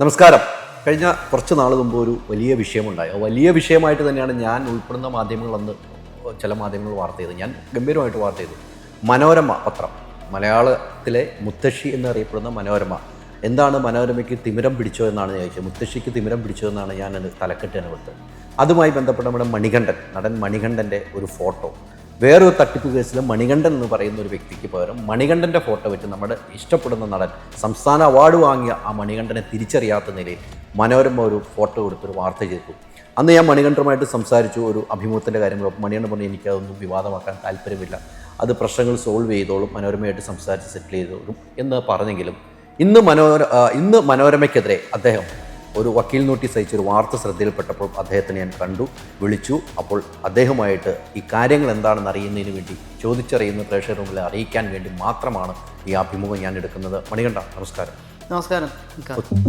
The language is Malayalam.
നമസ്കാരം. കഴിഞ്ഞ കുറച്ച് നാൾ മുമ്പ് ഒരു വലിയ വിഷയമുണ്ടായി. വലിയ വിഷയമായിട്ട് തന്നെയാണ് ഞാൻ ഉൾപ്പെടുന്ന മാധ്യമങ്ങൾ അന്ന് ചില മാധ്യമങ്ങൾ വാർത്ത ചെയ്തത്. ഞാൻ ഗംഭീരമായിട്ട് വാർത്ത ചെയ്തു. മനോരമ പത്രം. മലയാളത്തിലെ മുത്തശ്ശി എന്നറിയപ്പെടുന്ന മനോരമ. എന്താണ് മനോരമയ്ക്ക് തിമിരം പിടിച്ചോ എന്നാണ് ചോദിച്ചത്. മുത്തശ്ശിക്ക് തിമിരം പിടിച്ചോ എന്നാണ് ഞാൻ തലക്കെട്ട് അനുഭവത്തിൽ അതുമായി ബന്ധപ്പെട്ട നമ്മുടെ മണികണ്ഠൻ നടൻ മണികണ്ഠന്റെ ഒരു ഫോട്ടോ. വേറൊരു തട്ടിപ്പ് കേസിൽ മണികണ്ഠൻ എന്ന് പറയുന്ന ഒരു വ്യക്തിക്ക് പകരം മണികണ്ഠന്റെ ഫോട്ടോ വെച്ച് നമ്മുടെ ഇഷ്ടപ്പെടുന്ന നടൻ സംസ്ഥാന അവാർഡ് വാങ്ങിയ ആ മണികണ്ഠനെ തിരിച്ചറിയാത്ത നിലയിൽ മനോരമ ഒരു ഫോട്ടോ കൊടുത്തൊരു വാർത്ത ചെയ്തു അന്ന് ഞാൻ മണികണ്ഠനുമായിട്ട് സംസാരിച്ചു ഒരു അഭിമുഖത്തിന്റെ കാര്യങ്ങൾ മണികണ്ഠൻ പറഞ്ഞു എനിക്കതൊന്നും വിവാദമാക്കാൻ താല്പര്യമില്ല. അത് പ്രശ്നങ്ങൾ സോൾവ് ചെയ്തോളും മനോരമയായിട്ട് സംസാരിച്ച് സെറ്റിൽ ചെയ്തോളും എന്ന് പറഞ്ഞെങ്കിലും ഇന്ന് മനോര ഇന്ന് മനോരമയ്ക്കെതിരെ അദ്ദേഹം ഒരു വക്കീൽ നോട്ടീസ് അയച്ചൊരു വാർത്ത ശ്രദ്ധയിൽപ്പെട്ടപ്പോൾ അദ്ദേഹത്തിനെ ഞാൻ കണ്ടു വിളിച്ചു. അപ്പോൾ അദ്ദേഹമായിട്ട് ഈ കാര്യങ്ങൾ എന്താണെന്ന് അറിയുന്നതിന് വേണ്ടി ചോദിച്ചറിയുന്ന പ്രേക്ഷക റൂമിൽ അറിയിക്കാൻ വേണ്ടി മാത്രമാണ് ഈ അഭിമുഖം ഞാൻ എടുക്കുന്നത്. മണികണ്ഠ നമസ്കാരം. നമസ്കാരം.